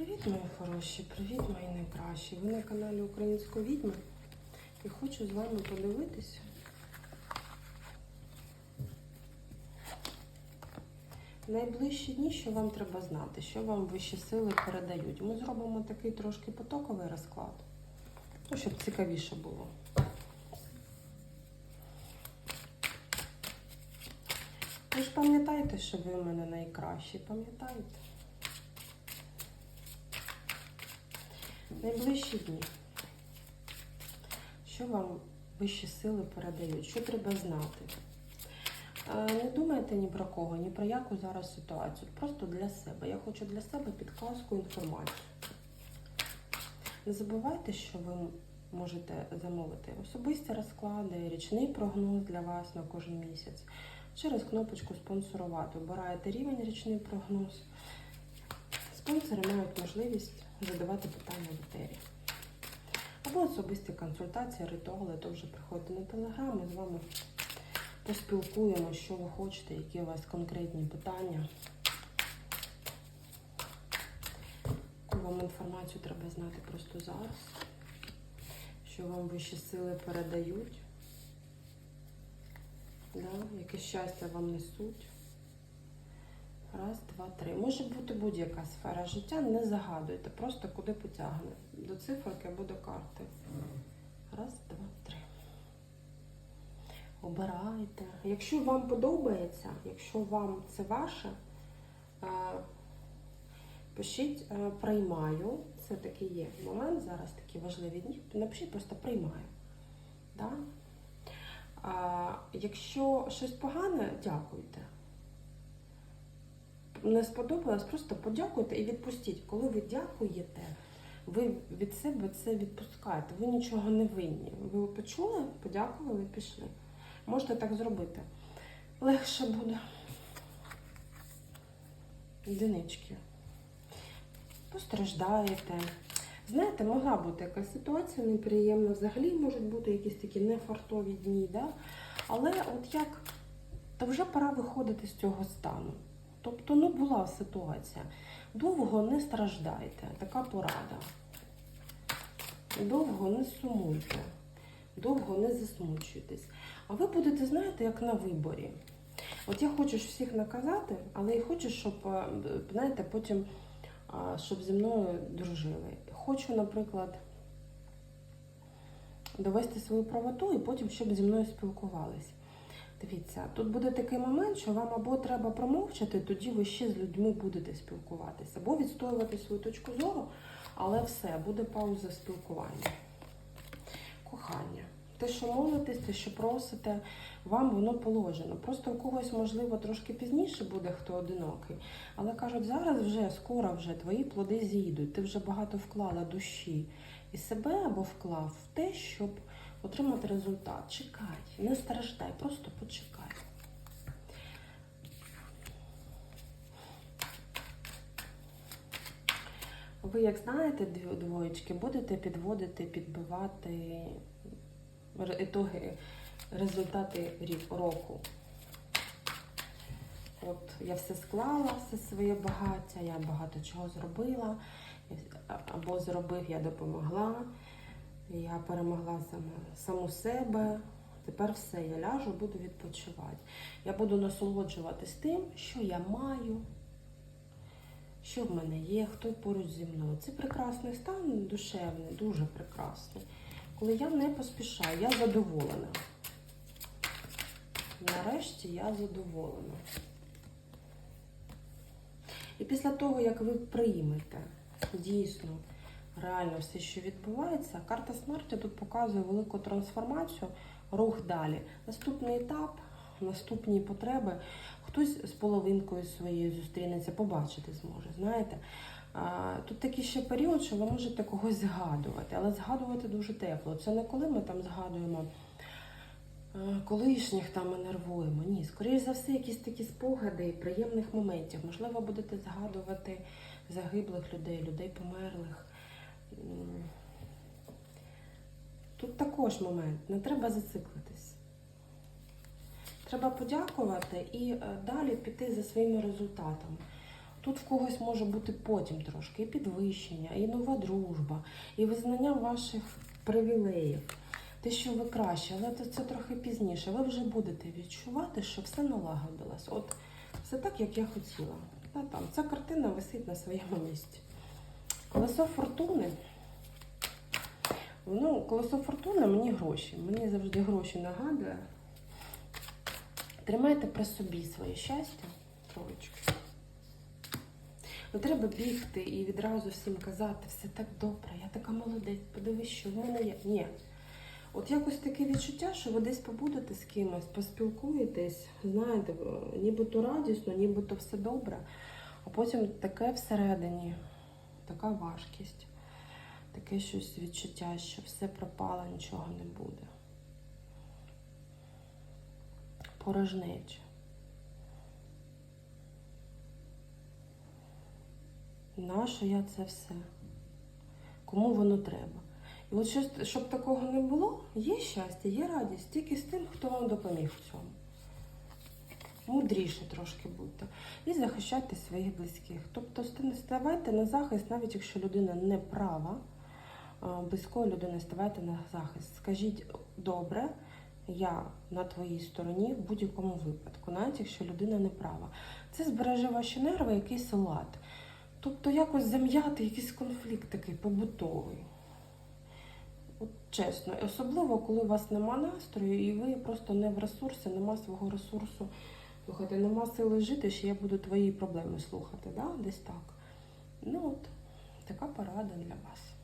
Привіт, мої хороші, привіт, мої найкращі. Ви на каналі Української відьми і хочу з вами подивитися. Найближчі дні, що вам треба знати, що вам вищі сили передають. Ми зробимо такий трошки потоковий розклад, ну, щоб цікавіше було. Ви ж пам'ятаєте, що ви у мене найкращі, пам'ятаєте? Найближчі дні. Що вам вищі сили передають? Що треба знати? Е, Не думайте ні про кого, ні про яку зараз ситуацію. Просто для себе. Я хочу для себе підказку інформацію. Не забувайте, що ви можете замовити особисті розклади, річний прогноз для вас на кожен місяць. Через кнопочку спонсорувати. Обираєте рівень річний прогноз. Спонсори мають можливість задавати питання в етері. Або особисті консультації, ритуали, то вже приходьте на телеграм, ми з вами поспілкуємо, що ви хочете, які у вас конкретні питання. Вам інформацію треба знати просто зараз, що вам вищі сили передають, да? яке щастя вам несуть. Раз, два, три. Може бути будь-яка сфера життя, не загадуйте, просто куди потягне. До циферки або до карти. Раз, два, три. Обирайте. Якщо вам подобається, якщо вам це ваше, е, пишіть е, приймаю. Це такий є момент, зараз такі важливі дні. Напишіть просто приймаю. Да? А, якщо щось погане, дякуйте не сподобалось, просто подякуйте і відпустіть. Коли ви дякуєте, ви від себе це відпускаєте. Ви нічого не винні. Ви почули, подякували, пішли. Можете так зробити. Легше буде. Одинички. Постраждаєте. Знаєте, могла бути якась ситуація неприємна. Взагалі можуть бути якісь такі нефартові дні, да? але от як, то вже пора виходити з цього стану. Тобто, ну була ситуація. Довго не страждайте, така порада. Довго не сумуйте, довго не засмучуйтесь. А ви будете, знаєте, як на виборі. От я хочу всіх наказати, але я хочу, щоб, е, знаєте, потім, щоб зі мною дружили. Хочу, наприклад, довести свою правоту і потім, щоб зі мною спілкувались. Дивіться, тут буде такий момент, що вам або треба промовчати, тоді ви ще з людьми будете спілкуватися, або відстоювати свою точку зору, але все, буде пауза спілкування. Кохання. Те, що молитесь, те, що просите, вам воно положено. Просто у когось, можливо, трошки пізніше буде хто одинокий. Але кажуть, зараз вже скоро вже твої плоди зійдуть. Ти вже багато вклала душі і себе або вклав в те, щоб отримати результат. Чекай, не страждай, просто почекай. Ви, як знаєте, двоєчки, будете підводити, підбивати ітоги, результати року. От я все склала, все своє багаття, я багато чого зробила, або зробив, я допомогла. Я перемогла сама, саму себе. Тепер все, я ляжу, буду відпочивати. Я буду насолоджуватись тим, що я маю, що в мене є, хто поруч зі мною. Це прекрасний стан, душевний, дуже прекрасний. Коли я не поспішаю, я задоволена. Нарешті я задоволена. І після того, як ви приймете дійсно реально все, що відбувається, карта смерті тут показує велику трансформацію, рух далі. Наступний етап, наступні потреби. Хтось з половинкою своєю зустрінеться, побачити зможе. Знаєте, тут такий ще період, що ви можете когось згадувати, але згадувати дуже тепло. Це не коли ми там згадуємо. Колишніх там ми нервуємо. Ні, скоріш за все, якісь такі спогади приємних моментів. Можливо, будете згадувати загиблих людей, людей померлих. Тут також момент, не треба зациклитись. Треба подякувати і е, далі піти за своїми результатами. Тут в когось може бути потім трошки і підвищення, і нова дружба, і визнання ваших привілеїв. Те, що ви краще, але це трохи пізніше. Ви вже будете відчувати, що все налагодилось. От все так, як я хотіла. Та там ця картина висить на своєму місці. Колесо фортуни. Ну, колесо фортуни мені гроші. Мені завжди гроші нагадує. Тримайте при собі своє щастя, троєчки. Не треба бігти і відразу всім казати, все так добре, я така молодець, подивись, що в мене є. Ні. От якось таке відчуття, що ви десь побудете з кимось, поспілкуєтесь, знаєте, нібито радісно, нібито все добре, а потім таке всередині, така важкість, таке щось відчуття, що все пропало, нічого не буде. Порожнеча. Нащо я це все? Кому воно треба? І от щось, щоб такого не було, є щастя, є радість тільки з тим, хто вам допоміг в цьому. Мудріше трошки будьте. І захищайте своїх близьких. Тобто ста- ставайте на захист, навіть якщо людина не права, близької людини ставайте на захист. Скажіть добре, я на твоїй стороні в будь-якому випадку, навіть якщо людина не права. Це збереже ваші нерви, якийсь лад. Тобто якось зам'яти якийсь конфлікт такий побутовий. От чесно, особливо, коли у вас нема настрою, і ви просто не в ресурсі, нема свого ресурсу. Слухайте, нема сили жити, що я буду твої проблеми слухати, да? десь так. Ну от, така порада для вас.